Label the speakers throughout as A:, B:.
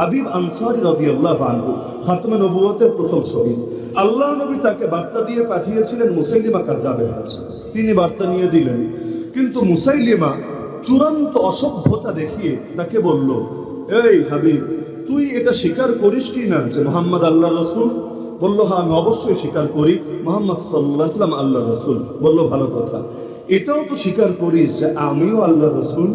A: হাবিব আনসারি রদিয়াল্লাহ আনহু, খাতমে নবুয়তের প্রথম শহীদ। আল্লাহ নবী তাকে বার্তা দিয়ে পাঠিয়েছিলেন মুসাইলিমা কাদ্দাবের কাছে। তিনি বার্তা নিয়ে দিলেন। কিন্তু মুসাইলিমা চূড়ান্ত অসভ্যতা দেখিয়ে তাকে বলল, এই হাবিব, তুই এটা স্বীকার করিস কি না যে মোহাম্মদ আল্লাহ রসুল? বলল হ্যাঁ আমি অবশ্যই স্বীকার করি, মোহাম্মদ সাল্লাহ ইসলাম আল্লাহ রসুল। বলল, ভালো কথা। এটাও তো স্বীকার করিস যে আমিও আল্লাহ রসুল?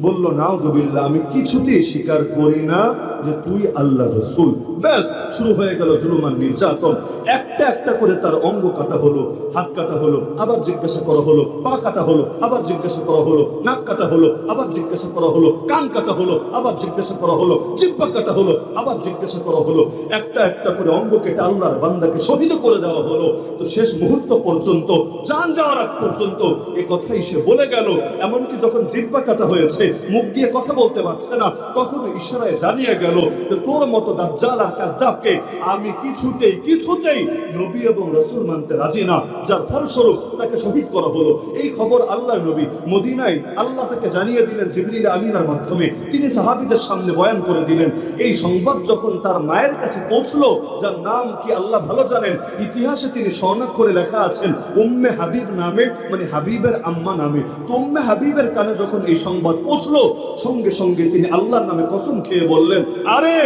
A: বলল নাও জবিল্লা আমি কিছুতেই স্বীকার করি না যে তুই আল্লাহ রসুল। ব্যাস, শুরু হয়ে গেল জুলুমান নির্যাতন। একটা একটা করে তার অঙ্গ কাটা হলো, হাত কাটা হলো, আবার জিজ্ঞাসা করা হলো, পা কাটা হলো, আবার জিজ্ঞাসা করা হলো, নাক কাটা হলো, আবার জিজ্ঞাসা করা হলো, কান কাটা হলো, আবার জিজ্ঞাসা করা হলো জিব্বা কাটা হলো, আবার জিজ্ঞাসা করা হলো। একটা একটা করে অঙ্গ কেটে আল্লাহর বান্দাকে শহীদ করে দেওয়া হলো। তো শেষ মুহূর্ত পর্যন্ত জান দেওয়ার আগ পর্যন্ত এ কথাই সে বলে গেল। এমনকি যখন জিব্বা কাটা হয়েছে, মুখ দিয়ে কথা বলতে পারছে না, তখন ইশারায় জানিয়ে গেল যে তোর মতো দাজ্জাল আর কাদ্দাবকে আমি কিছুতেই কিছুতেই নবী এবং রসুল মানতে রাজি না। যার ফলস্বরূপ তাকে শহীদ করা হলো। এই খবর আল্লাহ নবী মদিনায় আল্লাহ তাকে জানিয়ে দিলেন জিবরিল আমিনার মাধ্যমে। তিনি সাহাবীদের সামনে বয়ান করে দিলেন, এই সংবাদ যখন তার মায়ের কাছে পৌঁছলো, যার নাম কি আল্লাহ ভালো জানেন? ইতিহাসে তিনি স্বর্ণাক করে লেখা আছেন, উম্মে হাবিব নামে মানে হাবিবের আম্মা নামে। তো উম্মে হাবিবের কানে যখন এই সংবাদ পৌঁছলো, সঙ্গে সঙ্গে তিনি আল্লাহর নামে কসম খেয়ে বললেন আরে,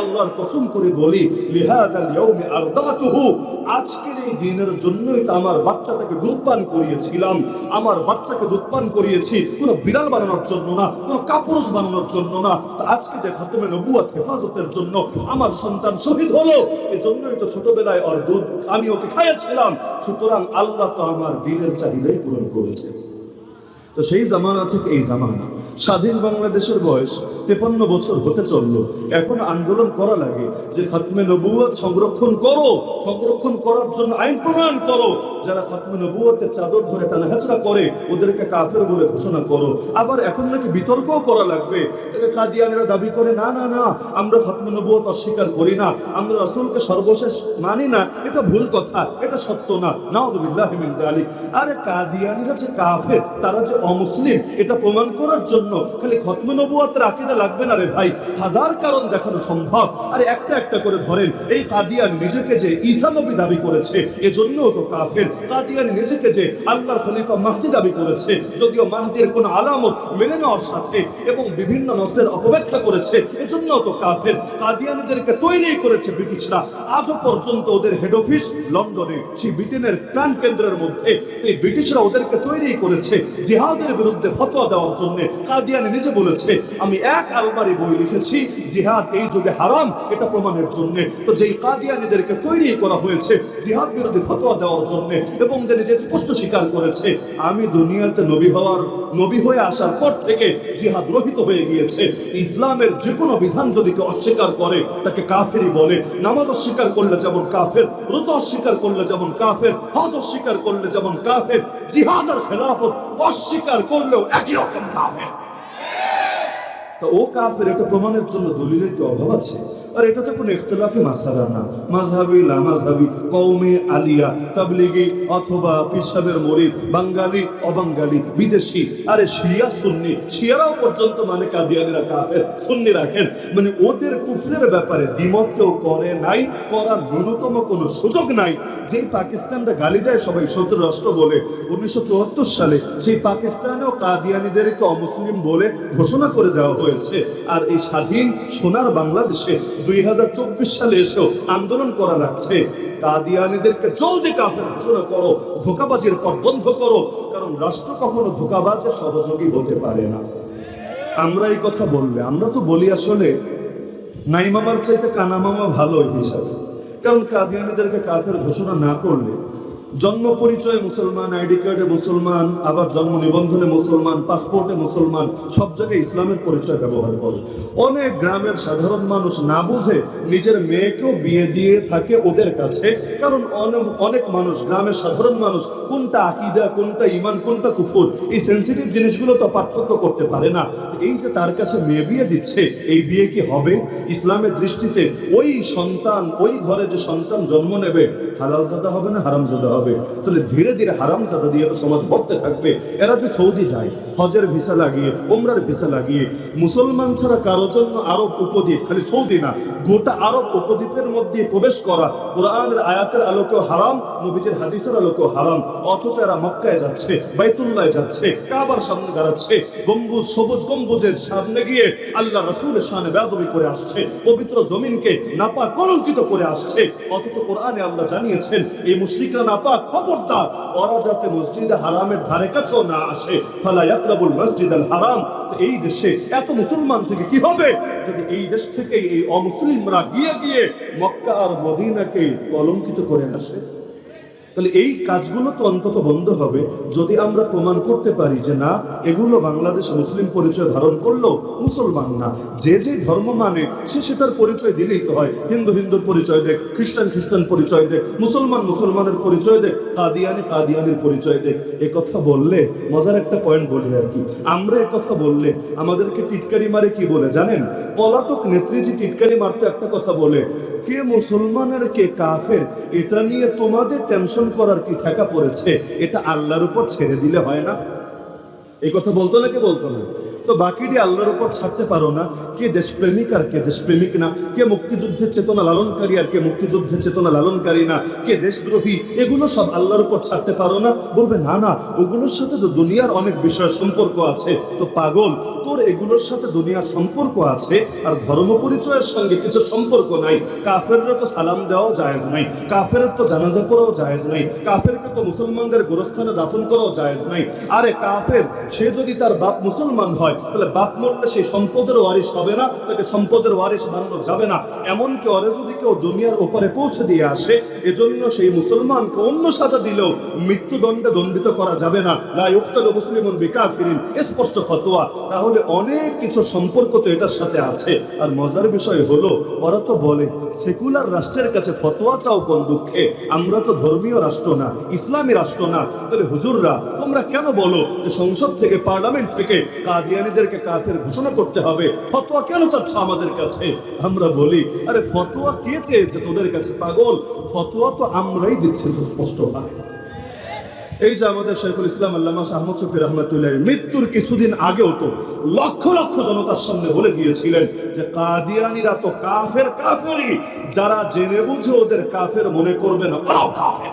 A: আল্লাহর কসম করে বলি আজকের এই দিনের জন্যই তো আমার বাচ্চাটাকে দুধ পান করিয়েছিলাম। আমার বাচ্চাকে দুধ পান করিয়েছি, কোনো বিড়াল বানানোর জন্য না, কোনো কাপুরুষ বানানোর জন্য না। আজকে যে খাতমে নবুয়াত, হেফাজতের জন্য আমার সন্তান শহীদ হলো এই জন্যই তো ছোটবেলায় ওর দুধ আমি ওকে খাইয়েছিলাম। সুতরাং আল্লাহ তো আমার দিনের চাহিদাই পূরণ করেছে। তো সেই জামানা থেকে এই জামানা। স্বাধীন বাংলাদেশের বয়স তেপান্ন বছর হতে চলল। এখন আন্দোলন করা লাগে যে খাতমে নবুয়াত সংরক্ষণ করো, সংরক্ষণ করার জন্য আইন প্রণয়ন করো। যারা খাতমে নবুয়াতের চাদর ধরে টানা হেঁচড়া করে, ওদেরকে কাফের বলে ঘোষণা করো। আবার এখন নাকি বিতর্কও করা লাগবে। কাদিয়ানিরা দাবি করে, না না না, আমরা খাতমে নবুয়াত অস্বীকার করি না। আমরা রাসূলকে সর্বশেষ মানি না। এটা ভুল কথা, এটা সত্য না। নাউযুবিল্লাহি মিন যালিক আরে কাদিয়ানিরা যে কাফের, তারা যে অমুসলিম, এটা প্রমাণ করার জন্য খালি খতমে নবুয়াতের আকীদা লাগবে না রে ভাই। হাজার কারণ দেখানো সম্ভব। আরে একটা একটা করে ধরেন, এই কাদিয়ান নিজেকে যে ঈসা নবী দাবি করেছে, এজন্যও তো কাফের। কাদিয়ান নিজেকে যে আল্লাহর খলিফা মাহদি দাবি করেছে, যদিও মাহদির কোন আলামত মেনে নেওয়ার সাথে এবং বিভিন্ন নসের অপব্যাখ্যা করেছে, এজন্যও তো কাফের। কাদিয়ানিদেরকে তৈরি করেছে ব্রিটিশরা। আজও পর্যন্ত ওদের হেড অফিস লন্ডনে, সেই ব্রিটেনের প্রাণ কেন্দ্রের মধ্যে, এই ব্রিটিশরা ওদেরকে তৈরি করেছে জিহাদের বিরুদ্ধে ফতোয়া দেওয়ার জন্য কাদিয়ানি নিজে বলেছে, আমি এক আলমারি বই লিখেছি, জিহাদ এই যুগে হারাম, এটা প্রমাণের জন্য। তো যেই কাদিয়ানিদেরকে তৈরি করা হয়েছে জিহাদ বিরুদ্ধে ফতোয়া দেওয়ার জন্য এবং যে নিজে স্পষ্ট স্বীকার করেছে, আমি দুনিয়াতে নবী হওয়ার নবী হয়ে আসার পর থেকে জিহাদ রহিত হয়ে গিয়েছে। ইসলামের যে কোনো বিধান যদি কেউ অস্বীকার করে, তাকে কাফেরই বলে। নামাজ অস্বীকার করলে যেমন কাফের, রোজা অস্বীকার করলে যেমন কাফের, হজ অস্বীকার করলে যেমন কাফের জিহাদ আর খেলাফত অস্বীকার করলেও একই রকম কাফের। তা ও কাফের, এটা প্রমাণের জন্য দলিলের কি অভাব আছে? আর এটা তো কোনো ইখতলাফি মাসালা না। মাঝহাবি লামাজহাবি কৌমে আলিয়া, তাবলিগি অথবা পিসাবের মরিদ, বাঙালি অবাঙ্গালি বিদেশি, আরে শিয়া, সুন্নি, শিয়ারাও পর্যন্ত মানে কাদিয়ানিরা কাফের, সুন্নি রাখেন। মানে ওদের কুফরের ব্যাপারে দ্বিমত কেউ করে নাই, করার ন্যূনতম কোনো সুযোগ নাই। যেই পাকিস্তানরা গালি দেয় সবাই সতেরো রাষ্ট্র বলে। উনিশশো চুয়াত্তর সালে সেই পাকিস্তানেও কাদিয়ানিদেরকে অমুসলিম বলে ঘোষণা করে দেওয়া হয়েছে। আর এই স্বাধীন সোনার বাংলাদেশে দুই হাজার চব্বিশ সালে এসেও আন্দোলন করা লাগছে। কাদিয়ানিদেরকে জলদি কাফের ঘোষণা করো, ধোকাবাজির পথ বন্ধ করো, কারণ রাষ্ট্র কখনো ধোকাবাজের সহযোগী হতে পারে না। আমরা এই কথা বললে, আমরা তো বলি আসলে, নাইমামার চাইতে কানামামা ভালো হিসাবে। কারণ কাদিয়ানিদেরকে কাফের ঘোষণা না করলে জন্ম পরিচয়ে মুসলমান, আইডি কার্ডে মুসলমান, আবার জন্ম নিবন্ধনে মুসলমান, পাসপোর্টে মুসলমান, সব জায়গায় ইসলামের পরিচয় ব্যবহার করে। অনেক গ্রামের সাধারণ মানুষ না বুঝে নিজের মেয়েকেও বিয়ে দিয়ে থাকে ওদের কাছে, কারণ অনে- অনেক মানুষ, গ্রামের সাধারণ মানুষ, কোনটা আকিদা, কোনটা ইমান, কোনটা কুফুর, এই সেন্সিটিভ জিনিসগুলো তো পার্থক্য করতে পারে না। এই যে তার কাছে মেয়ে বিয়ে দিচ্ছে, এই বিয়ে কি হবে? ইসলামের দৃষ্টিতে ওই সন্তান, ওই ঘরে যে সন্তান জন্ম নেবে, হালাল জাদা হবে না হারাম জাদা হবে? হবে। তাহলে ধীরে ধীরে হারামজাদা দিয়ে সমাজ ভরতে থাকবে। এরা যে সৌদি যায়, হজের ভিসা লাগিয়ে ওমরার ভিসা লাগিয়ে, মুসলমান ছাড়া কারও জন্য আরব উপদ্বীপ, খালি সৌদি না, গোটা আরব উপদ্বীপের মধ্যে প্রবেশ করা, কোরআনের আয়াতের আলোকেও হারাম, নবীজির হাদিসের আলোকেও হারাম। অথচ এরা মক্কায় যাচ্ছে, বাইতুল্লায় যাচ্ছে, কাবার সামনে দাঁড়াচ্ছে, গম্বুজ, সবুজ গম্বুজের সামনে গিয়ে আল্লাহ রসুলের সামনে বেদবি করে আসছে, পবিত্র জমিনকে নাপা কলঙ্কিত করে আসছে। অথচ কোরআনে আল্লাহ জানিয়েছেন, এই মুশরিকরা নাপা খবরদার ওরা যাতে মসজিদে হারামের ধারে কাছেও না আসে। ফালায়াতলাবুল মসজিদ আল হারাম। এই দেশে এত মুসলমান থেকে কি হবে? যদি এই দেশ থেকে এই অমুসলিমরা গিয়ে গিয়ে মক্কা আর মদিনাকে কলঙ্কিত করে আসে। তাহলে এই কাজগুলো তো অন্তত বন্ধ হবে। যদি আমরা প্রমাণ করতে পারি যে না, এগুলো বাংলাদেশ মুসলিম পরিচয় ধারণ করল মুসলমান না। যে যে ধর্ম মানে সে সেটার পরিচয় দিলেই তো হয়। হিন্দু হিন্দুর পরিচয় দেখ, খ্রিস্টান খ্রিস্টান পরিচয় দেখ, মুসলমান মুসলমানের পরিচয় দেখ, কাদিয়ানি কাদিয়ানির পরিচয় দেখ। এ কথা বললে, মজার একটা পয়েন্ট বলি আর কি। আমরা এ কথা বললে, আমাদেরকে টিটকারি মারে কি বলে জানেন? পলাতক নেত্রীজি টিটকারি মারতে একটা কথা বলে, কে মুসলমানের, কে কাফের, এটা নিয়ে তোমাদের টেনশন করার কি ঠেকা পড়েছে? এটা আল্লাহর উপর ছেড়ে দিলে হয় না? এই কথা বলতো না কে বলতো না? তো বাকিটি আল্লাহর উপর ছাড়তে পারো না। কে দেশপ্রেমিক আর কে দেশপ্রেমিক না। কে মুক্তিযুদ্ধের চেতনা লালনকারী আর কে মুক্তিযুদ্ধের চেতনা লালনকারী না। কে দেশদ্রোহী, এগুলো সব আল্লাহর উপর ছাড়তে পারো না। বলবে, না না, ওগুলোর সাথে তো দুনিয়ার অনেক বিষয় সম্পর্ক আছে। তো পাগল, তোর এগুলোর সাথে দুনিয়ার সম্পর্ক আছে আর ধর্ম পরিচয়ের সঙ্গে কিছু সম্পর্ক নাই। কাফেররা তো সালাম দেওয়াও জায়েজ নাই। কাফের তো জানাজা পড়াও জায়েজ নাই। কাফেরকে তো মুসলমানদের গোরস্থানে দাফন করাও জায়েজ নাই। আরে কাফের, সে যদি তার বাপ মুসলমান হয় তাহলে বাপ মরলে সেই সম্পদের হবে না, তাকে সম্পদের বানানো যাবে না। এমনকি যদি কেউ দুনিয়ার পৌঁছে দিয়ে আসে, এজন্য সেই মুসলমানকে অন্য সাজা দিলেও মৃত্যুদণ্ডে দণ্ডিত করা যাবে না। লা ইউক্তালু মুসলিমুন বিকাফিরিন, স্পষ্ট ফতোয়া। তাহলে অনেক কিছু সম্পর্ক তো এটার সাথে আছে। আর মজার বিষয় হলো, ওরা তো বলে, সেকুলার রাষ্ট্রের কাছে ফতোয়া চাও কোন দুঃখে? আমরা তো ধর্মীয় রাষ্ট্র না, ইসলামী রাষ্ট্র না। তাহলে হুজুররা, তোমরা কেন বলো যে সংসদ থেকে, পার্লামেন্ট থেকে কাদিয়ানিদেরকে কাফের ঘোষণা করতে হবে। ফতোয়া কেন চাচ্ছ আমাদের কাছে? আমরা বলি, আরে ফতোয়া কে চেয়েছে তোদের কাছে, পাগল? ফতোয়া তো আমরাই দিচ্ছি সুস্পষ্টভাবে এই যে আমাদের শেখুল ইসলাম আল্লামা আহমদ শফির রহমতুল্লাহ মৃত্যুর কিছুদিন আগেও তো লক্ষ লক্ষ জনতার সামনে বলে গিয়েছিলেন যে কাদিয়ানিরা তো কাফের কাফেরই। যারা জেনে বুঝে ওদের কাফের মনে করবে না, ওরাও কাফের।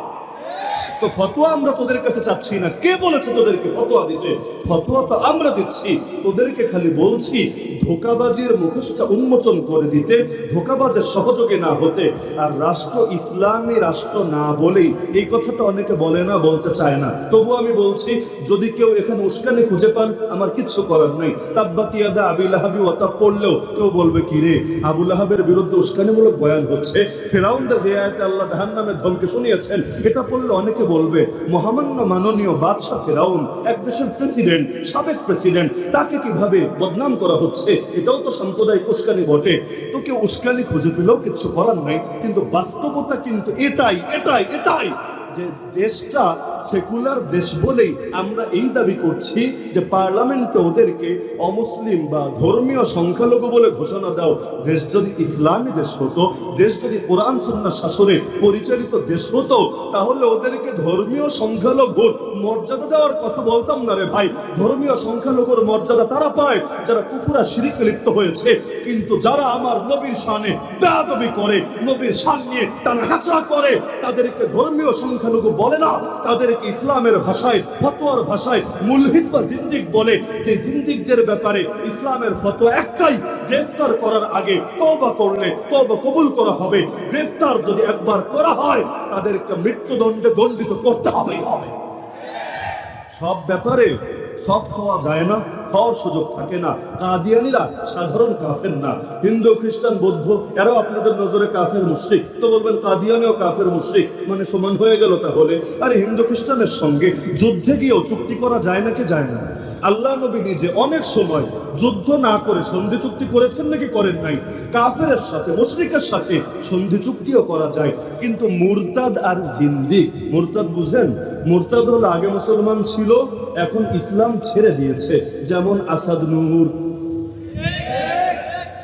A: তো ফতোয়া আমরা তোদের কাছে চাচ্ছি না। কে বলেছে তোদেরকে ফতোয়া দিতে? ফতোয়া তো আমরা দিচ্ছি। তোদেরকে খালি বলছি, ধোকাবাজির মুখোশটা উন্মোচন করে দিতে, ধোকাবাজের সহযোগী না হতে। আর রাষ্ট্র ইসলামী রাষ্ট্র না বলেই এই কথাটা অনেকে বলে না, বলতে চায় না। তবু আমি বলছি, যদি কেউ এখানে উস্কানি খুঁজে পান, আমার কিচ্ছু করার নেই। তাব্বাতিয়াদা আবি লাহাবি ওয়াতা পড়লেও কেউ বলবে, কি রে আবুল লাহাবের বিরুদ্ধে উস্কানিমূলক বয়ান হচ্ছে? ফেরাউন্ডে যে আল্লাহ জাহান্নামের ধমকে শুনিয়েছেন, এটা পড়লে অনেকে বলবে, মহামান্য মাননীয় বাদশাহ ফেরাউন, এক দেশের প্রেসিডেন্ট, সাবেক প্রেসিডেন্ট, তাকে কীভাবে বদনাম করা হচ্ছে? এটাও তো সাম্প্রদায়িক উস্কানি ঘটে তোকে উস্কানি খুঁজে পেলেও কিছু করার নাই, কিন্তু বাস্তবতা কিন্তু এটাই এটাই এটাই যে দেশটা সেকুলার দেশ বলেই আমরা এই দাবি করছি যে পার্লামেন্টে ওদেরকে অমুসলিম বা ধর্মীয় সংখ্যালঘু বলে ঘোষণা দাও। দেশ যদি ইসলামী দেশ হতো, দেশ যদি কোরআন, সুন্নাহ, শাসনে পরিচালিত দেশ হতো, তাহলে ওদেরকে ধর্মীয় সংখ্যালঘুর মর্যাদা দেওয়ার কথা বলতাম না রে ভাই। ধর্মীয় সংখ্যালঘুর মর্যাদা তারা পায়, যারা কুফুরা, শিরিকে লিপ্ত হয়েছে। কিন্তু যারা আমার নবীর শানে বেয়াদবি করে, নবীর শান নিয়ে তারা হাঁচড়া করে, তাদেরকে ধর্মীয় সংখ্যালঘু বলে না। তাদেরকে ইসলামের ভাষায়, ফতোয়ার ভাষায় মুলহিদ বা জিন্দিক বলে যে জিন্দিকদের ব্যাপারে ইসলামের ফতোয়া একটাই, গ্রেফতার করার আগে তবা করলে তব কবুল করা হবে। গ্রেফতার যদি একবার করা হয়, তাদেরকে মৃত্যুদণ্ডে দণ্ডিত করতে হবে। সব ব্যাপারে সফট হওয়া যায় না। হওয়ার সুযোগ থাকে না। কাদিয়ানিরা সাধারণ কাফের না। হিন্দু, খ্রিস্টান, বৌদ্ধ, এরাও আপনাদের নজরে কাফের মুশ্রিক। তো বলবেন, কাদিয়ানিও কাফের মুশ্রিক? মানে সমান হয়ে গেল তাহলে? আর হিন্দু, খ্রিস্টানের সঙ্গে যুদ্ধে গিয়েও চুক্তি করা যায় নাকি যায় না? আল্লাহ নবী নিজে অনেক সময় যুদ্ধ না করে সন্ধি চুক্তি করেছেন নাকি করেন নাই? কাফেরের সাথে, মুশরিকের সাথে সন্ধি চুক্তিও করা যায়। কিন্তু মুরতাদ আর জিন্দি মুরতাদ বুঝেন মুরতাদ হল আগে মুসলমান ছিল, এখন ইসলাম ছেড়ে দিয়েছে। যেমন আসাদ নূর।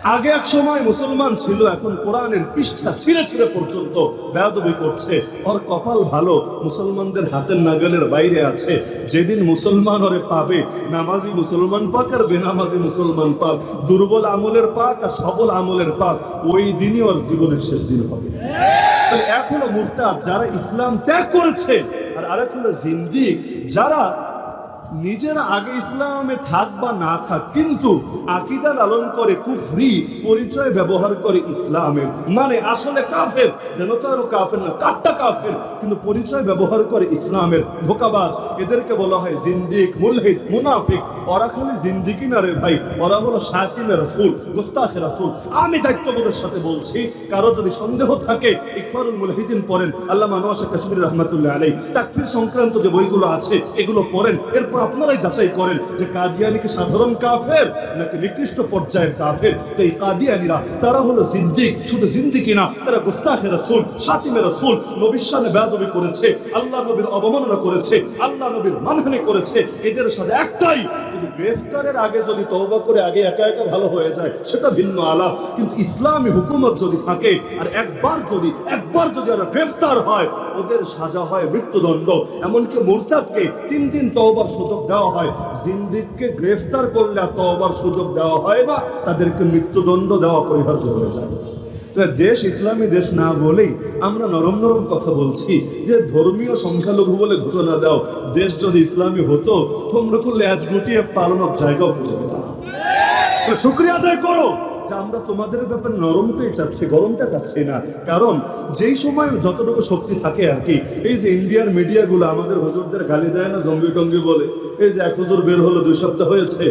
A: আগে এক সময় মুসলমান ছিল, এখন কোরআনের পৃষ্ঠা ছিঁড়ে ছিঁড়ে পর্যন্ত বেয়াদবি করছে। ওর কপাল ভালো, মুসলমানদের হাতের নাগালের বাইরে আছে। যেদিন মুসলমান ওরে পাবে, নামাজি মুসলমান পাক আর বেনামাজি মুসলমান পাক, দুর্বল আমলের পাক আর সবল আমলের পাক, ওই দিনই ওর জীবনের শেষ দিন হবে। হলো মুরতাদ, যারা ইসলাম ত্যাগ করেছে, আর আরেক হলো জিন্দিক, যারা নিজেরা আগে ইসলামে থাক বা না থাক, কিন্তু আকিদা লালন করে কুফরি পরিচয় ব্যবহার করে ইসলামের মানে আসলে কাফের, যেন তো আরও কাফের না, কাট্টা কাফের, কিন্তু পরিচয় ব্যবহার করে ইসলামের ধোকাবাজ। এদেরকে বলা হয় জিন্দিক, মুলহিদ, মুনাফিক। ওরা খালি জিন্দিকি না রে ভাই, ওরা হলো শাকিমে রসুল, গুস্তাখে রসুল। আমি দায়িত্ববোধের সাথে বলছি, কারও যদি সন্দেহ থাকে, ইকফারুল মুলহিদিন পড়েন আল্লাহ মানওয়াসা কাশ্মীর রহমতুল্লাহ আলাই তাকফির সংক্রান্ত যে বইগুলো আছে, এগুলো পড়েন, এরপর আপনারাই যাচাই করেন যে কাদিয়ানি কি সাধারণ কাফের নাকি নিকৃষ্ট পর্যায়ের কাফের। তো এই কাদিয়ানিরা, তারা হলো জিন্দিক শুধু জিন্দিকি না, তারা গুস্তাখে রসুল, সাতিমে রসুল, নবীর সামনে বেদবি করেছে, আল্লাহ নবীর অবমাননা করেছে, আল্লাহ নবীর মানহানি করেছে। এদের সাজা একটাই গ্রেফতারের আগে যদি তওবা করে আগে একা একা ভালো হয়ে যায়, সেটা ভিন্ন আলাপ। কিন্তু ইসলামী হুকুমত যদি থাকে, আর একবার যদি একবার যদি ওরা গ্রেফতার হয়, ওদের সাজা হয় মৃত্যুদণ্ড। এমনকি মুরতাদকে তিন দিন তওবার সুযোগ দেওয়া হয়। জিন্দিককে গ্রেফতার করলে আর তওবার সুযোগ দেওয়া হয় না, তাদেরকে মৃত্যুদণ্ড দেওয়া পরিহার্য হয়ে যায়। দেশ ইসলামী, দেশ না বলেই আমরা নরম নরম কথা বলছি। যে ধর্মীয় সংখ্যালঘু বলে ঘোষণা দাও, দেশ যদি ইসলামী হতো, তোমরা তো ল্যাজ গুটিয়ে পালানোর জায়গাও খুঁজে পেতাম শুক্রিয়া আদায় করো। যে আমরা তোমাদের ব্যাপারে নরমটাই চাচ্ছি, গরমটা চাচ্ছি না। কারণ যেই সময় যতটুকু শক্তি থাকে আর কি, এই যে ইন্ডিয়ার মিডিয়াগুলো আমাদের হুজুরদের গালি দেয় না জঙ্গি টঙ্গি বলে, এই যে এক হুজুর বের হলো, দুই সপ্তাহ হয়েছে,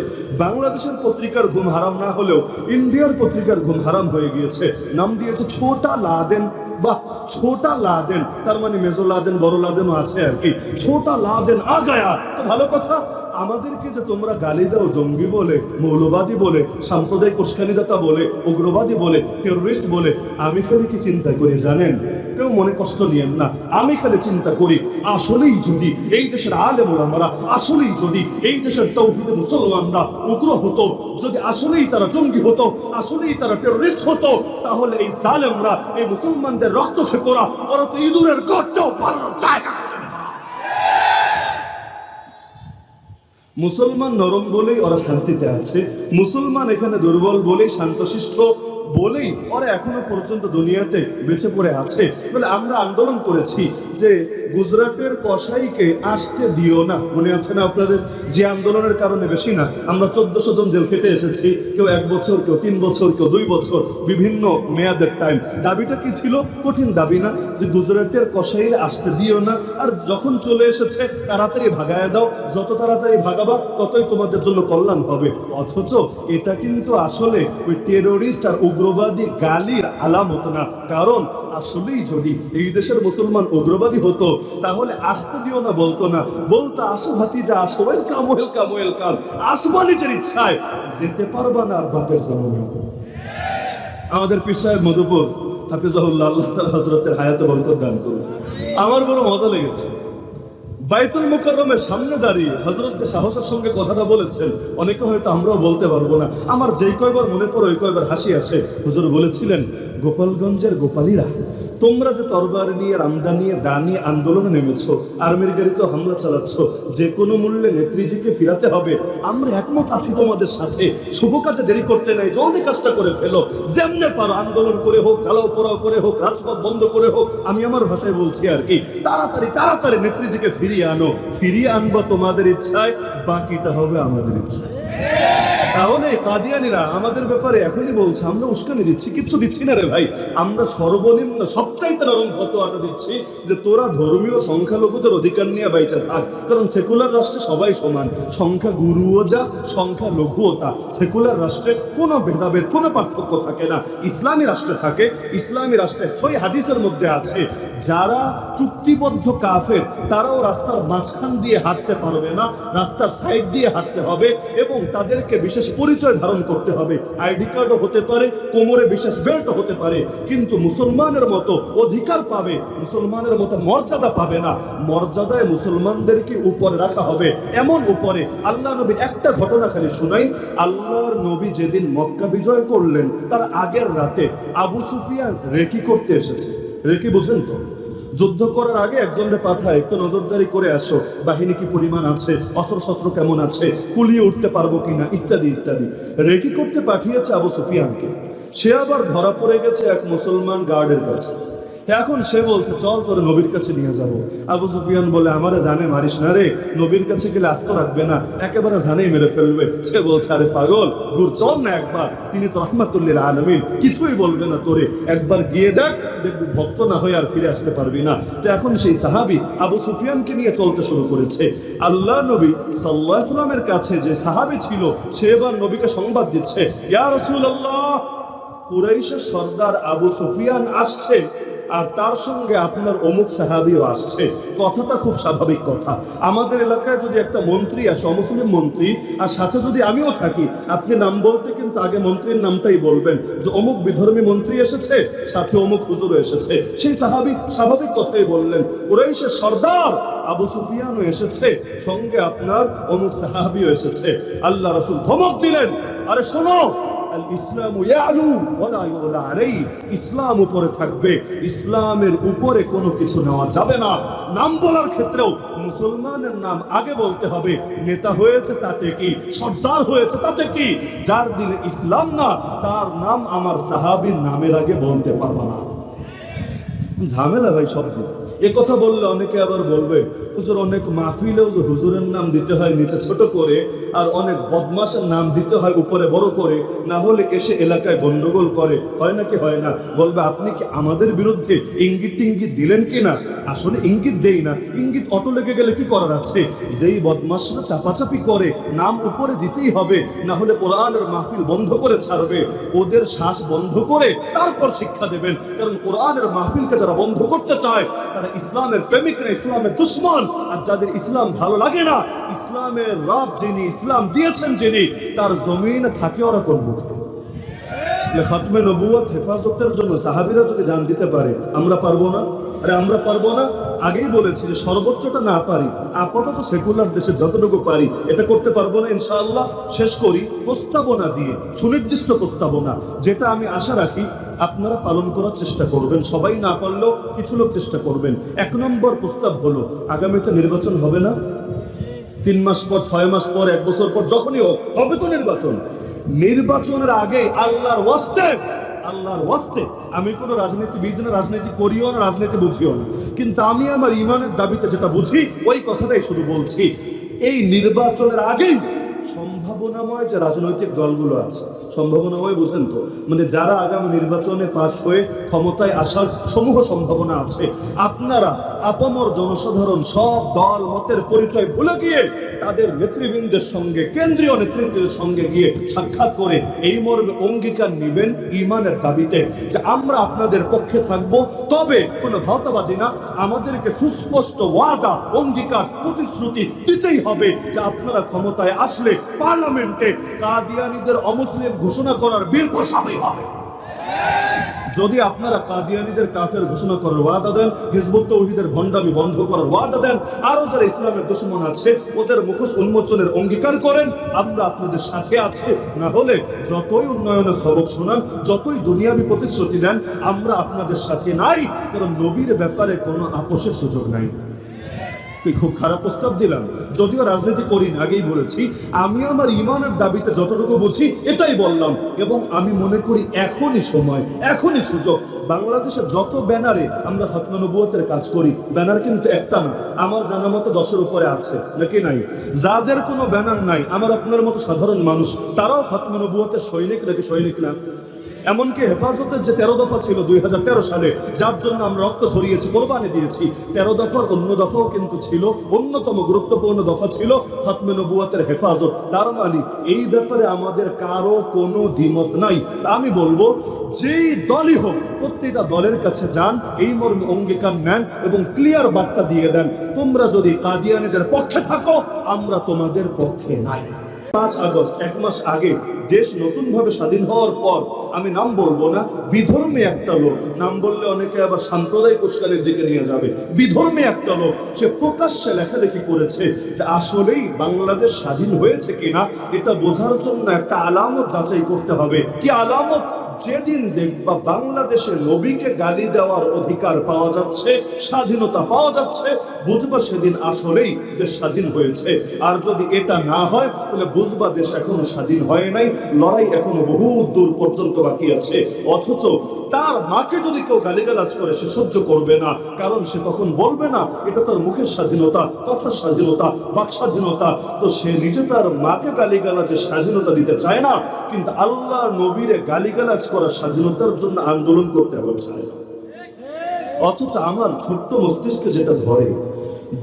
A: বাংলাদেশের পত্রিকার ঘুম হারাম না হলেও ইন্ডিয়ার পত্রিকার ঘুম হারাম হয়ে গিয়েছে। নাম দিয়েছে ছোটা লাদেন, বাহ, ছোটা লাদেন, তার মানে মেজো লাদেন, বড় লাদেনও আছে আর কি। ছোটা লাদেন, আগায়া, তো ভালো কথা আমাদেরকে যে তোমরা গালি দাও, জঙ্গি বলে, মৌলবাদী বলে, সাম্প্রদায়িক উস্কানিদাতা বলে, উগ্রবাদী বলে টেরোরিস্ট বলে, আমি খালি কি চিন্তা করি জানেন? কেউ মনে কষ্ট নিয়েন না। আমি খালি চিন্তা করি, আসলেই যদি এই দেশের আলেম ওলামারা আসলেই যদি এই দেশের তৌহিদে মুসলমানরা উগ্র হতো, যদি আসলেই তারা জঙ্গি হতো, আসলেই তারা টেরোরিস্ট হতো, তাহলে এই জালেমরা, এই মুসলমানদের রক্ত খেকোরা ওরা তো ইঁদুরের গর্তেও পালানোর জায়গা খুঁজে পেত না। মুসলমান নরম বলেই ওরা শান্তিতে আছে মুসলমান এখানে দুর্বল বলেই শান্তশিষ্ট বলেই ওরা এখনও পর্যন্ত দুনিয়াতে বেঁচে পড়ে আছে। বলে আমরা আন্দোলন করেছি যে গুজরাটের কসাইকে আসতে দিও না। মনে আছে না আপনাদের? যে আন্দোলনের কারণে বেশি না, আমরা চোদ্দশো জন জেল খেটে এসেছি, কেউ এক বছর, কেউ তিন বছর, কেউ দুই বছর, বিভিন্ন মেয়াদের টাইম দাবিটা কি ছিল? কঠিন দাবি না যে গুজরাটের কসাইয়ে আসতে দিও না। আর যখন চলে এসেছে, তাড়াতাড়ি ভাগায় দাও। যত তাড়াতাড়ি ভাগাবা, ততই তোমাদের জন্য কল্যাণ হবে। অথচ এটা কিন্তু আসলে ওই টেরোরিস্ট আর উগ্রবাদী গালির আলামত না। কারণ আসলেই যদি এই দেশের মুসলমান উগ্রবাদী হতো, তাহলে আসতে দিও না, বলতো না। বলতো, আসো ভাতিজা, আসো, ওয়েলকাম ওয়েলকাম ওয়েলকাম। আসবা নিজের ইচ্ছায়। যেতে পারবা না আর বাপের জন্ম আমাদের সাহেব মধুপুর হাফিজাহুল্লাহ, আল্লাহ তালা হজরতের হায়াতে বরকত দান করুন। আমার বড় মজা লেগেছে। বাইতুল মুকরমের সামনে দাঁড়িয়ে হজরত যে সাহসের সঙ্গে কথাটা বলেছেন, অনেকে হয়তো আমরাও বলতে পারব না। আমার যেই কয়বার মনে পড়ে ওই কয়বার হাসি আসে। হুজুর বলেছিলেন, গোপালগঞ্জের গোপালীরা তোমরা যে তরবার নিয়ে রামদা নিয়ে দা নিয়ে আন্দোলনে নেমেছ, আর্মির গাড়িতে হামলা চালাচ্ছ, যে কোনো মূল্যে নেত্রীজিকে ফিরাতে হবে, আমরা একমত আছি তোমাদের সাথে। শুভ কাজে দেরি করতে নাই, জলদি কাজটা করে ফেলো। যেমনে পারো আন্দোলন করে হোক জ্বালাও পোড়াও করে হোক, রাজপথ বন্ধ করে হোক, আমি আমার ভাষায় বলছি আর কি, তাড়াতাড়ি তাড়াতাড়ি নেত্রীজিকে ফিরিয়ে আনো। ফিরিয়ে আনবা তোমাদের ইচ্ছায়, বাকিটা হবে আমাদের ইচ্ছায়। তাহলে কাদিয়ানিরা আমাদের ব্যাপারে এখনই বলছে, আমরা উস্কানি দিচ্ছি, কিচ্ছু দিচ্ছি না রে ভাই। আমরা সর্বনিম্ন সবচাইতে নরম ফতোয়াটা দিচ্ছি যে তোরা ধর্মীয় সংখ্যালঘুদের অধিকার নিয়ে বাইচা থাক। কারণ সেকুলার রাষ্ট্রে সবাই সমান। সংখ্যা গুরুও যা, সংখ্যা লঘুও তা। সেকুলার রাষ্ট্রে কোনো ভেদাভেদ, কোনো পার্থক্য থাকে না। ইসলামী রাষ্ট্রে থাকে, ইসলামী রাষ্ট্রে সই হাদিসের মধ্যে আছে যারা চুক্তিবদ্ধ কাফের, তারাও রাস্তার মাঝখান দিয়ে হাঁটতে পারবে না, রাস্তার সাইড দিয়ে হাঁটতে হবে এবং তাদেরকে বিশেষ পরিচয় ধারণ করতে হবে। আইডি কার্ডও হতে পারে, কোমরে বিশেষ বেল্টও হতে পারে, কিন্তু মুসলমানের মতো অধিকার পাবে, মুসলমানের মতো মর্যাদা পাবে না। মর্যাদায় মুসলমানদেরকে উপরে রাখা হবে, এমন উপরে। আল্লাহ নবীর একটা ঘটনা খালি শোনাই, আল্লাহর নবী যেদিন মক্কা বিজয় করলেন, তার আগের রাতে আবু সুফিয়ান রেকি করতে এসেছে। রেকি বুঝেন তো? যুদ্ধ করার আগে একজনকে পাঠায়, একটু নজরদারি করে আসো, বাহিনী কি পরিমাণ আছে অস্ত্র শস্ত্র কেমন আছে, কুলিয়ে উঠতে পারব কিনা, ইত্যাদি ইত্যাদি। রেকি করতে পাঠিয়েছে আবু সুফিয়ানকে? সে আবার ধরা পড়ে গেছে এক মুসলমান গার্ডের কাছে। এখন সে বলছে, চল তোর নবীর কাছে নিয়ে যাব। আবু সুফিয়ান বলে, আমারে জানে মারিস না রে, নবীর কাছে গেলে আস্ত রাখবে না, একেবারে জানেই মেরে ফেলবে। সে বলছে, আরে পাগল, দূর চল না একবার, তিনি তো রহমাতুল্লিল আলমিন, কিছুই বলবে না তোরে। একবার গিয়ে দেখ, দেখবি ভক্ত না হয়ে আর ফিরে আসতে পারবি না। তো এখন সেই সাহাবি আবু সুফিয়ানকে নিয়ে চলতে শুরু করেছে। আল্লাহ নবী সাল্লাহ ইসলামের কাছে যে সাহাবি ছিল, সে এবার নবীকে সংবাদ দিচ্ছে, ইয়া রসুল আল্লাহ কুরাইশের সর্দার আবু সুফিয়ান আসছে। আর তার সঙ্গে আপনার অমুক সাহাবিও আসছে। কথাটা খুব স্বাভাবিক কথা। আমাদের এলাকায় যদি একটা মন্ত্রী আসে, অমুসলিম মন্ত্রী, আর সাথে যদি আমিও থাকি, আপনি নাম বলতে কিন্তু আগে মন্ত্রীর নামটাই বলবেন যে, অমুক বিধর্মী মন্ত্রী এসেছে, সাথে অমুক হুজুরও এসেছে। সেই সাহাবি স্বাভাবিক কথাই বললেন কুরাইশের সর্দার আবু সুফিয়ানও এসেছে, সঙ্গে আপনার অমুক সাহাবিও এসেছে। আল্লাহ রসুল ধমক দিলেন, আরে শোনো আল ইসলাম ইয়ালু ওয়ালা ইউলা আলাই ইসলাম উপরে থাকবে। ইসলামের উপরে কোনো কিছু নেওয়া যাবে না। নাম বলার ক্ষেত্রেও মুসলমানের নাম আগে বলতে হবে। নেতা হয়েছে তাতে কি? সর্দার হয়েছে তাতে কি? যার দিলে ইসলাম না, তার নাম আমার সাহাবীর নামের আগে বলতে পারব না। ঝামেলা ভাই সব দিন। এ কথা বললে অনেকে আবার বলবে, হুজুর, অনেক মাহফিলেও যে হুজুরের নাম দিতে হয় নিচে ছোট করে আর অনেক বদমাসের নাম দিতে হয় উপরে বড় করে, না হলে এসে এলাকায় গন্ডগোল করে। হয় নাকি হয় না? বলবে, আপনি কি আমাদের বিরুদ্ধে ইঙ্গিত টিঙ্গিত দিলেন কি না? আসলে ইঙ্গিত দেই না। ইঙ্গিত অটো লেগে গেলে কি করার আছে? যেই বদমাসরা চাপাচাপি করে, নাম উপরে দিতেই হবে, না হলে কোরআনের মাহফিল বন্ধ করে ছাড়বে। ওদের শ্বাস বন্ধ করে তারপর শিক্ষা দেবেন। কারণ কোরআনের মাহফিলকে যারা বন্ধ করতে চায়, তারা ইসলামের প্রেমিক না ইসলামের দুশ্মন। আর যাদের ইসলাম ভালো লাগে না, ইসলামের রব যিনি ইসলাম দিয়েছেন যিনি, তার জমিন থাকে ওরা কোন খাতমে নবুয়ত, হেফাজতের জন্য সাহাবিরা যদি জান দিতে পারে, আমরা পারব না? আরে আমরা পারব না। আগেই বলেছি যে সর্বোচ্চটা না পারি, আপাতত সেকুলার দেশে যতটুকু পারি, এটা করতে পারব না ইনশাআল্লাহ। শেষ করি প্রস্তাবনা দিয়ে, সুনির্দিষ্ট প্রস্তাবনা, যেটা আমি আশা রাখি আপনারা পালন করার চেষ্টা করবেন। সবাই না পারলেও কিছু লোক চেষ্টা করবেন। এক নম্বর প্রস্তাব হলো, আগামীতে নির্বাচন হবে না? তিন মাস পর, ছয় মাস পর, এক বছর পর, যখনই হোক, হবে তো নির্বাচন। নির্বাচনের আগে আল্লাহর ওয়াস্তে আল্লাহর ওয়াস্তে, আমি কোনো রাজনীতিবিদ না, রাজনীতি করিও না, রাজনীতি বুঝিও না। কিন্তু আমি আমার ইমানের দাবিতে যেটা বুঝি, ওই কথাটাই শুধু বলছি। এই নির্বাচনের আগেই সম্ভাবনাময় যে রাজনৈতিক দলগুলো আছে সম্ভাবনাময় বুঝেন তো? মানে যারা আগামী নির্বাচনে পাশ হয়ে ক্ষমতায় আসার সমূহ সম্ভাবনা আছে, আপনারা আপামর জনসাধারণ সব দল, মতের পরিচয় ভুলে গিয়ে তাদের নেতৃবৃন্দের সঙ্গে, কেন্দ্রীয় নেতৃত্বের সঙ্গে গিয়ে সাক্ষাৎ করে এই মর্মে অঙ্গীকার নেবেন ইমানের দাবিতে যে আমরা আপনাদের পক্ষে থাকব। তবে কোনো ভাওতাবাজি না, আমাদেরকে সুস্পষ্ট ওয়াদা, অঙ্গীকার, প্রতিশ্রুতি দিতেই হবে যে আপনারা ক্ষমতায় আসলে পার্লামেন্টে কাদিয়ানিদের অমুসলিম ঘোষণা করার বিল প্রসাবই হবে। যদি আপনারা কাদিয়ানিদের কাফের ঘোষণা করার ওয়াদা দেন, হিজবুত তৌহিদের ভণ্ডামি বন্ধ করার ওয়াদা দেন আরও যারা ইসলামের দুশ্মন আছে, ওদের মুখোশ উন্মোচনের অঙ্গীকার করেন, আমরা আপনাদের সাথে আছি। না হলে যতই উন্নয়নের সবক শোনান, যতই দুনিয়াবি প্রতিশ্রুতি দেন, আমরা আপনাদের সাথে নাই, কারণ নবীর ব্যাপারে কোনো আপোষের সুযোগ নাই। কি খুব খারাপ প্রস্তাব দিলাম। যদিও রাজনীতি করি না, আগেই বলেছি। আমি আমার ইমানের দাবিতে যতটুকু বুঝি, এটাই বললাম। এবং আমি মনে করি এখনই সময়, এখনই সুযোগ। বাংলাদেশে যত ব্যানারে আমরা নবুয়তের কাজ করি, ব্যানার কিন্তু একটা না, আমার জানা মতো দশের উপরে আছে, নাকি নাই? যাদের কোনো ব্যানার নাই, আমার আপনার মতো সাধারণ মানুষ, তারাও নবুয়তের সৈনিক নাকি সৈনিক না? এমনকি হেফাজতের যে তেরো দফা ছিল দুই হাজার তেরো সালে, যার জন্য আমরা রক্ত ছড়িয়েছি কোরবানি দিয়েছি, তেরো দফার অন্য দফাও কিন্তু ছিল, অন্যতম গুরুত্বপূর্ণ দফা ছিল হাতমে নবুয়াতের হেফাজত। তার মানে এই ব্যাপারে আমাদের কারও কোনো দ্বিমত নাই। আমি বলব, যেই দলই হোক প্রত্যেকটা দলের কাছে যান, এই মর্মে অঙ্গীকার নেন এবং ক্লিয়ার বার্তা দিয়ে দেন, তোমরা যদি কাদিয়ানিদের পক্ষে থাকো, আমরা তোমাদের পক্ষে নাই। পাঁচ আগস্ট, এক মাস আগে দেশ নতুনভাবে স্বাধীন হওয়ার পর আমি নাম বলব না, বিধর্মী একটা লোক। নাম বললে অনেকে আবার সাম্প্রদায়িক উস্কানের দিকে নিয়ে যাবে। বিধর্মী একটা লোক, সে প্রকাশ্যে লেখালেখি করেছে যে আসলেই বাংলাদেশ স্বাধীন হয়েছে কিনা, এটা বোঝার জন্য একটা আলামত যাচাই করতে হবে। কি আলামত? যেদিন দেখবা বাংলাদেশে নবীকে গালি দেওয়ার অধিকার পাওয়া যাচ্ছে, স্বাধীনতা পাওয়া যাচ্ছে বুঝবা সেদিন আসলেই দেশ স্বাধীন হয়েছে। আর যদি এটা না হয়, তাহলে বুঝবা দেশ এখনও স্বাধীন হয় নাই, লড়াই এখনও বহু দূর পর্যন্ত বাকি আছে। অথচ তার মাকে যদি কেউ গালিগালাজ করে, সে সহ্য করবে না। কারণ সে তখন বলবে না, এটা তার মুখের স্বাধীনতা, কথার স্বাধীনতা, বাক স্বাধীনতা। তো সে নিজে তার মাকে গালিগালাজের স্বাধীনতা দিতে চায় না, কিন্তু আল্লাহ নবীরে গালিগালাজ করার স্বাধীনতার জন্য আন্দোলন করতে হবে। অথচ আমার ছোট্ট মস্তিষ্কে যেটা ধরে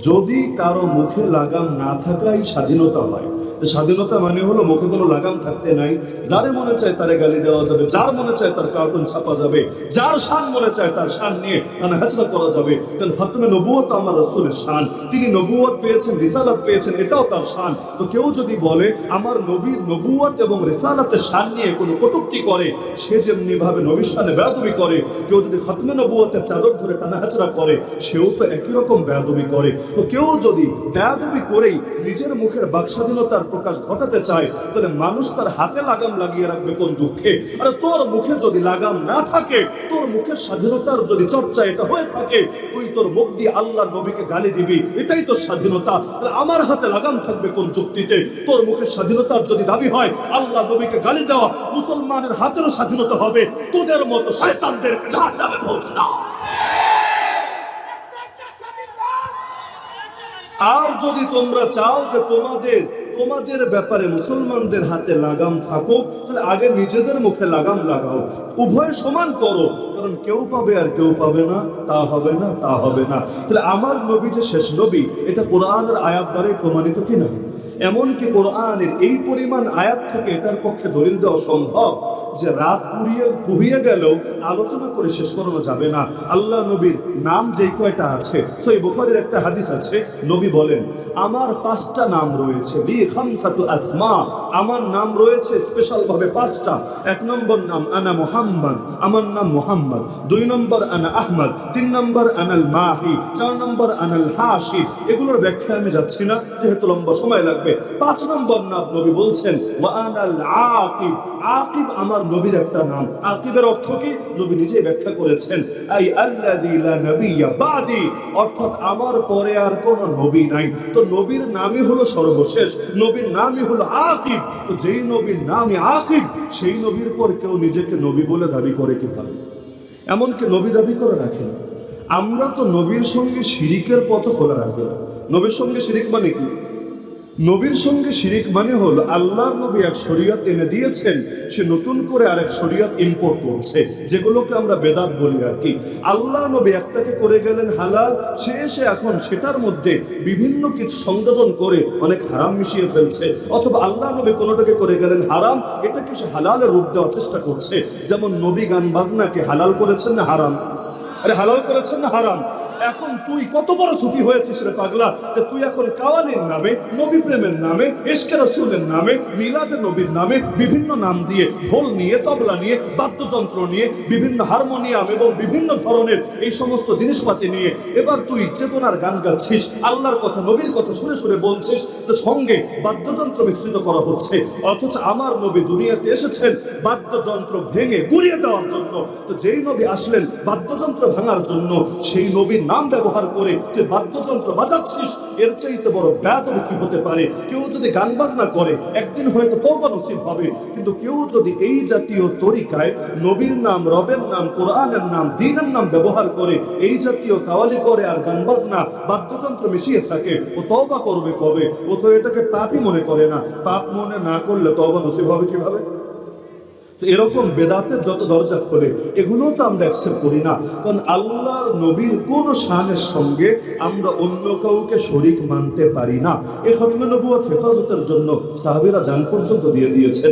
A: যদি কারও মুখে লাগাম না থাকাই স্বাধীনতা হয়। স্বাধীনতা মানে হলো মুখে কোনো লাগাম থাকতে নাই। যারে মনে চায় তারে গালি দেওয়া যাবে, যার মনে চায় তার কার্টুন ছাপা যাবে, যার শান মনে চায় তার শান নিয়ে তার হাজরা করা যাবে। কারণ ফাতমে নবুয়ত আমার রসুলের শান। তিনি নবুয়ত পেয়েছেন, রিসালাত পেয়েছেন, এটাও তার শান। তো কেউ যদি বলে, আমার নবীর নবুয়ত এবং রিসালাতের শান নিয়ে কোনো কটুক্তি করে, সে যেমনি ভাবে নবীর শানে বেয়াদবি করে, কেউ যদি ফাতমে নবুয়তের চাদর ধরে টানা হাজরা করে, সেও তো একই রকম বেয়াদবি করে। তো কেউ যদি বেয়াদবি করেই নিজের মুখের বাকস্বাধীনতার প্রকাশ ঘটাতে চায়, তাহলে মানুষ তার হাতে লাগাম লাগিয়ে রাখবে কোন দুঃখে? আরে তোর মুখে যদি লাগাম না থাকে, তোর মুখের স্বাধীনতার যদি চর্চা এটা হয়ে থাকে, তুই তোর মুখ দিয়ে আল্লাহ নবীকে গালি দিবি, এটাই তোর স্বাধীনতা। আমার হাতে লাগাম থাকবে কোন যুক্তিতে? তোর মুখের স্বাধীনতার যদি দাবি হয় আল্লাহ নবীকে গালি দেওয়া মুসলমানের হাতেরও স্বাধীনতা হবে, তোদের মতো শয়তানদেরকে জাহান্নামে পৌঁছে দাও। আর যদি তোমরা চাও যে তোমাদের তোমাদের ব্যাপারে মুসলমানদের হাতে লাগাম থাকুক, তাহলে আগে নিজেদের মুখে লাগাম লাগাও। উভয় সমান করো, কারণ কেউ পাবে আর কেউ পাবে না, তা হবে না, তা হবে না। তাহলে আমার নবী যে শেষ নবী, এটা কোরআনের আয়াত দ্বারাই প্রমাণিত কিনা? এমনকি কোরআনের এই পরিমাণ আয়াত থেকে এটার পক্ষে দলিল দেওয়া সম্ভব যে রাত পুড়িয়ে পুহিয়ে গেলেও আলোচনা করে শেষ করানো যাবে না। আল্লাহ নবীর নাম যেই কয়টা আছে, সেই বুখারের একটা হাদিস আছে, নবী বলেন, আমার পাঁচটা নাম রয়েছে লি খামসাতু আসমা, আমার নাম রয়েছে স্পেশালভাবে পাঁচটা। এক নম্বর নাম আনা মোহাম্মদ, আমার নাম মোহাম্মদ। দুই নম্বর আনা আহমদ, তিন নম্বর আনাল মাহি, চার নম্বর আনাল হাসি এগুলোর ব্যাখ্যা আমি যাচ্ছি না, যেহেতু লম্বা সময় লাগবে। পাঁচ নম্বর নাম নবী বলছেন আকিব আমার নবীর একটা নাম। আকিবের অর্থ কি? নবী নিজে ব্যাখ্যা করেছেন অর্থাৎ আমার পরে আর কোনো নবী নাই। তো নবীর নামই হলো সর্বশেষ, নবীর নামই হলো আকিব। তো যেই নবীর নামই আকিব, সেই নবীর পর কেউ নিজেকে নবী বলে দাবি করে কীভাবে এমনকি নবী দাবি করে রাখে না। আমরা তো নবীর সঙ্গে শিরিকের পথ খোলা রাখি নবীর সঙ্গে শিরিক মানে কি? নবীর সঙ্গে শিরিক মানে হল আল্লাহর নবী এক শরীয়ত এনে দিয়েছেন, সে নতুন করে আরেক শরীয়ত ইম্পোর্ট করছে, যেগুলোকে আমরা বেদাত বলি আর কি। আল্লাহ নবী একটাকে করে গেলেন হালাল, সে এসে এখন সেটার মধ্যে বিভিন্ন কিছু সংযোজন করে অনেক হারাম মিশিয়ে ফেলছে, অথবা আল্লাহ নবী কোনোটাকে করে গেলেন হারাম, এটাকে সে হালালের রূপ দেওয়ার চেষ্টা করছে। যেমন নবী গান বাজনাকে হালাল করেছেন না হারাম? আরে হালাল করেছেন না হারাম? এখন তুই কত বড় সুফি হয়েছিস রে পাগলা? যে তুই এখন কাওয়ালির নামে, নবী প্রেমের নামে এসকে রসুলের নামে, মিলাদে নবীর নামে বিভিন্ন নাম দিয়ে ঢোল নিয়ে, তবলা নিয়ে, বাদ্যযন্ত্র নিয়ে, বিভিন্ন হারমোনিয়াম এবং বিভিন্ন ধরনের এই সমস্ত জিনিসপাতি নিয়ে এবার তুই চেতনার গান গাচ্ছিস, আল্লাহর কথা, নবীর কথা শুনে শুনে বলছিস, তো সঙ্গে বাদ্যযন্ত্র মিশ্রিত করা হচ্ছে। অথচ আমার নবী দুনিয়াতে এসেছেন বাদ্যযন্ত্র ভেঙে গুড়িয়ে দেওয়ার জন্য। তো যেই নবী আসলেন বাদ্যযন্ত্র ভাঙার জন্য, সেই নবীর নাম ব্যবহার করে তুই বাদ্যযন্ত্র বাজাচ্ছিস, এর চাইতে বড় ব্যাধ কি হতে পারে? কেউ যদি গান বাজনা করে, একদিন হয়তো তৌবা নসিব হবে। কিন্তু কেউ যদি এই জাতীয় তরিকায় নবীর নাম, রবের নাম, কোরআনের নাম, দিনের নাম ব্যবহার করে, এই জাতীয় কাওয়ালি করে আর গান বাজনা, বাদ্যযন্ত্র মিশিয়ে থাকে, ও তওবা করবে কবে? ও তো এটাকে পাপই মনে করে না। পাপ মনে না করলে তওবা নসিব হবে কীভাবে? তো এরকম বেদাতের যত দরজা খোলে, এগুলোও তো আমরা অ্যাকসেপ্ট করি না। কারণ আল্লাহর নবীর কোন শানের সঙ্গে আমরা অন্য কাউকে শরিক মানতে পারি না। এ খতমে নবুয়া হেফাজতের জন্য সাহাবিরা জান পর্যন্ত দিয়ে দিয়েছেন।